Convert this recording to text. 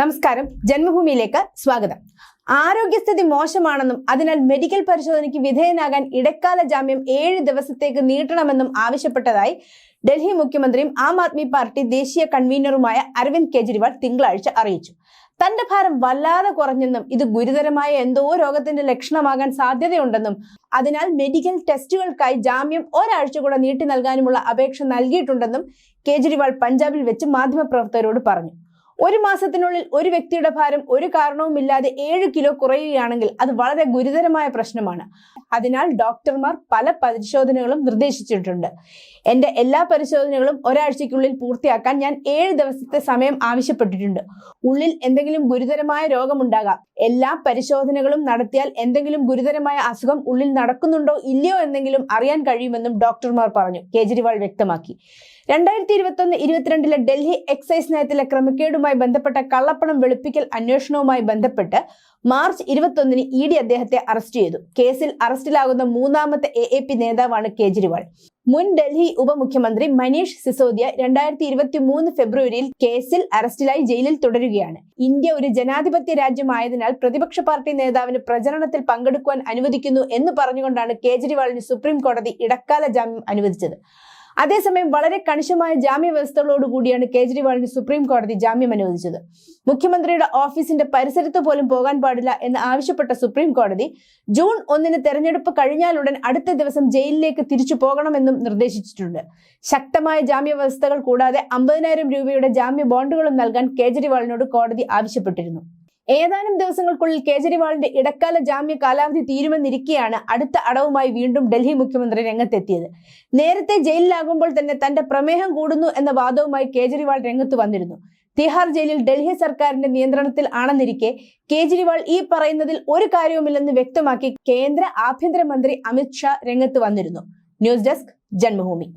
നമസ്കാരം. ജന്മഭൂമിയിലേക്ക് സ്വാഗതം. ആരോഗ്യസ്ഥിതി മോശമാണെന്നും അതിനാൽ മെഡിക്കൽ പരിശോധനയ്ക്ക് വിധേയനാകാൻ ഇടക്കാല ജാമ്യം ഏഴ് ദിവസത്തേക്ക് നീട്ടണമെന്നും ആവശ്യപ്പെട്ടതായി ഡൽഹി മുഖ്യമന്ത്രിയും ആം ആദ്മി പാർട്ടി ദേശീയ കൺവീനറുമായ അരവിന്ദ് കെജ്രിവാൾ തിങ്കളാഴ്ച അറിയിച്ചു. തന്റെ ഭാരം വല്ലാതെ കുറഞ്ഞെന്നും ഇത് ഗുരുതരമായ എന്തോ രോഗത്തിന്റെ ലക്ഷണമാകാൻ സാധ്യതയുണ്ടെന്നും അതിനാൽ മെഡിക്കൽ ടെസ്റ്റുകൾക്കായി ജാമ്യം ഒരാഴ്ച കൂടെ നീട്ടി നൽകാനുമുള്ള അപേക്ഷ നൽകിയിട്ടുണ്ടെന്നും കേജ്രിവാൾ പഞ്ചാബിൽ വെച്ച് മാധ്യമപ്രവർത്തകരോട് പറഞ്ഞു. ഒരു മാസത്തിനുള്ളിൽ ഒരു വ്യക്തിയുടെ ഭാരം ഒരു കാരണവുമില്ലാതെ ഏഴ് കിലോ കുറയുകയാണെങ്കിൽ അത് വളരെ ഗുരുതരമായ പ്രശ്നമാണ്. അതിനാൽ ഡോക്ടർമാർ പല പരിശോധനകളും നിർദ്ദേശിച്ചിട്ടുണ്ട്. എന്റെ എല്ലാ പരിശോധനകളും ഒരാഴ്ചയ്ക്കുള്ളിൽ പൂർത്തിയാക്കാൻ ഞാൻ ഏഴ് ദിവസത്തെ സമയം ആവശ്യപ്പെട്ടിട്ടുണ്ട്. ഉള്ളിൽ എന്തെങ്കിലും ഗുരുതരമായ രോഗമുണ്ടാകാം. എല്ലാ പരിശോധനകളും നടത്തിയാൽ എന്തെങ്കിലും ഗുരുതരമായ അസുഖം ഉള്ളിൽ നടക്കുന്നുണ്ടോ ഇല്ലയോ എന്നെങ്കിലും അറിയാൻ കഴിയുമെന്നും ഡോക്ടർമാർ പറഞ്ഞു. കേജ്രിവാൾ വ്യക്തമാക്കി. രണ്ടായിരത്തി ഇരുപത്തി ഒന്ന് ഇരുപത്തിരണ്ടിലെ ഡൽഹി എക്സൈസ് നയത്തിലെ ക്രമക്കേടുമായി ബന്ധപ്പെട്ട കള്ളപ്പണം വെളുപ്പിക്കൽ അന്വേഷണവുമായി ബന്ധപ്പെട്ട് മാർച്ച് ഇരുപത്തൊന്നിന് ഇ ഡി അദ്ദേഹത്തെ അറസ്റ്റ് ചെയ്തു. കേസിൽ അറസ്റ്റിലാകുന്ന മൂന്നാമത്തെ എ എ പി നേതാവാണ് കേജ്രിവാൾ. മുൻ ഡൽഹി ഉപമുഖ്യമന്ത്രി മനീഷ് സിസോദിയ രണ്ടായിരത്തി ഇരുപത്തി മൂന്ന് ഫെബ്രുവരിയിൽ കേസിൽ അറസ്റ്റിലായി ജയിലിൽ തുടരുകയാണ്. ഇന്ത്യ ഒരു ജനാധിപത്യ രാജ്യമായതിനാൽ പ്രതിപക്ഷ പാർട്ടി നേതാവിന് പ്രചരണത്തിൽ പങ്കെടുക്കുവാൻ അനുവദിക്കുന്നു എന്ന് പറഞ്ഞുകൊണ്ടാണ് കേജ്രിവാളിന് സുപ്രീം കോടതി ഇടക്കാല ജാമ്യം അനുവദിച്ചത്. അതേസമയം വളരെ കണിശമായ ജാമ്യ വ്യവസ്ഥകളോടുകൂടിയാണ് കേജ്രിവാളിന് സുപ്രീം കോടതി ജാമ്യം അനുവദിച്ചത്. മുഖ്യമന്ത്രിയുടെ ഓഫീസിന്റെ പരിസരത്ത് പോലും പോകാൻ പാടില്ല എന്ന് ആവശ്യപ്പെട്ട സുപ്രീം കോടതി ജൂൺ ഒന്നിന് തെരഞ്ഞെടുപ്പ് കഴിഞ്ഞാലുടൻ അടുത്ത ദിവസം ജയിലിലേക്ക് തിരിച്ചു പോകണമെന്നും നിർദ്ദേശിച്ചിട്ടുണ്ട്. ശക്തമായ ജാമ്യ വ്യവസ്ഥകൾ കൂടാതെ അമ്പതിനായിരം രൂപയുടെ ജാമ്യ ബോണ്ടുകളും നൽകാൻ കേജ്രിവാളിനോട് കോടതി ആവശ്യപ്പെട്ടിരുന്നു. ഏതാനും ദിവസങ്ങൾക്കുള്ളിൽ കേജ്രിവാളിന്റെ ഇടക്കാല ജാമ്യ കാലാവധി തീരുമെന്നിരിക്കെയാണ് അടുത്ത അടവുമായി വീണ്ടും ഡൽഹി മുഖ്യമന്ത്രി രംഗത്തെത്തിയത്. നേരത്തെ ജയിലിലാകുമ്പോൾ തന്നെ തന്റെ പ്രമേഹം കൂടുന്നു എന്ന വാദവുമായി കേജ്രിവാൾ രംഗത്ത് വന്നിരുന്നു. തിഹാർ ജയിലിൽ ഡൽഹി സർക്കാരിന്റെ നിയന്ത്രണത്തിൽ ആണെന്നിരിക്കെ കേജ്രിവാൾ ഈ പറയുന്നതിൽ ഒരു കാര്യവുമില്ലെന്ന് വ്യക്തമാക്കി കേന്ദ്ര ആഭ്യന്തരമന്ത്രി അമിത് ഷാ രംഗത്ത് വന്നിരുന്നു. News desk Janmabhumi.